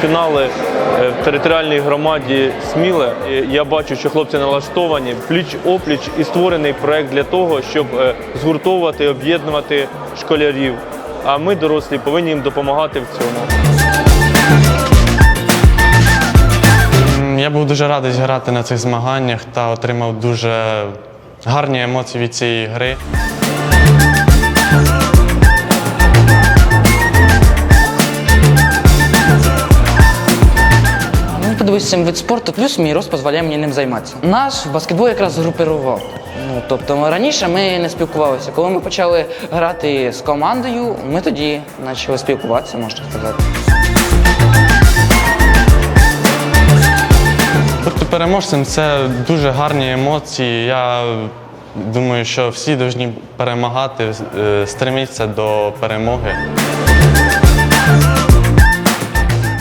фінали е, в територіальній громаді Сміле. Я бачу, що хлопці налаштовані пліч опліч і створений проект для того, щоб е, згуртовувати, об'єднувати школярів. А ми, дорослі, повинні їм допомагати в цьому. Я був дуже радий зіграти на цих змаганнях та отримав дуже гарні емоції від цієї гри. Подивись, цим вид спорту, плюс мій рост дозволяє мені ним займатися. Наш баскетбол якраз згрупирував. Ну, тобто раніше ми не спілкувалися. Коли ми почали грати з командою, ми тоді почали спілкуватися, можна сказати. Бути переможцем це дуже гарні емоції. Я думаю, що всі повинні перемагати, е, стремитися до перемоги.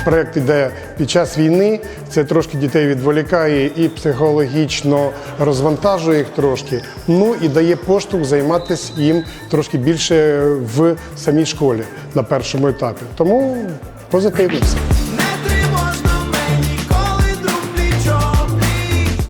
Проект іде під час війни. Це трошки дітей відволікає і психологічно розвантажує їх трошки. Ну і дає поштовх займатися їм трошки більше в самій школі на першому етапі. Тому позитивно все.